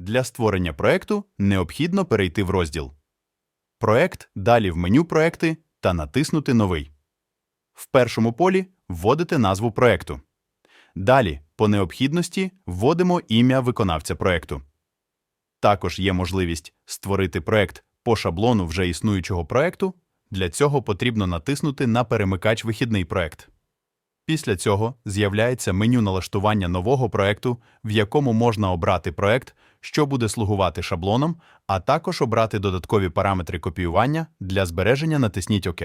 Для створення проекту необхідно перейти в розділ Проект, далі в меню Проекти та натиснути Новий. В першому полі вводите назву проекту. Далі, по необхідності, вводимо ім'я виконавця проекту. Також є можливість створити проект по шаблону вже існуючого проекту. Для цього потрібно натиснути на перемикач Вихідний проект. Після цього з'являється меню налаштування нового проекту, в якому можна обрати проект, що буде слугувати шаблоном, а також обрати додаткові параметри копіювання для збереження натисніть ОК.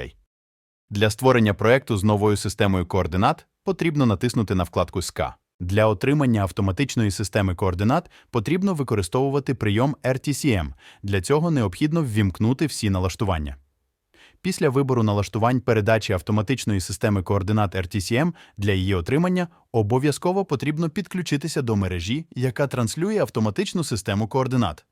Для створення проєкту з новою системою координат потрібно натиснути на вкладку «СКА». Для отримання автоматичної системи координат потрібно використовувати прийом RTCM. Для цього необхідно ввімкнути всі налаштування. Після вибору налаштувань передачі автоматичної системи координат RTCM для її отримання обов'язково потрібно підключитися до мережі, яка транслює автоматичну систему координат.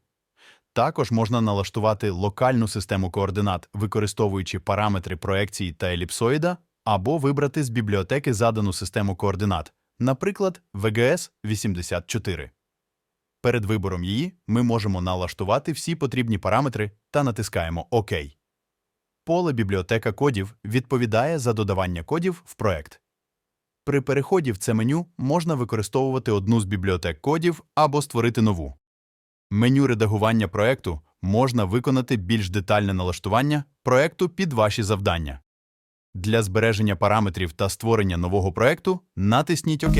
Також можна налаштувати локальну систему координат, використовуючи параметри проекції та еліпсоїда, або вибрати з бібліотеки задану систему координат, наприклад, VGS 84. Перед вибором її ми можемо налаштувати всі потрібні параметри та натискаємо ОК. Поле бібліотека кодів відповідає за додавання кодів в проект. При переході в це меню можна використовувати одну з бібліотек кодів або створити нову. Меню редагування проекту можна виконати більш детальне налаштування проекту під ваші завдання. Для збереження параметрів та створення нового проекту натисніть ОК.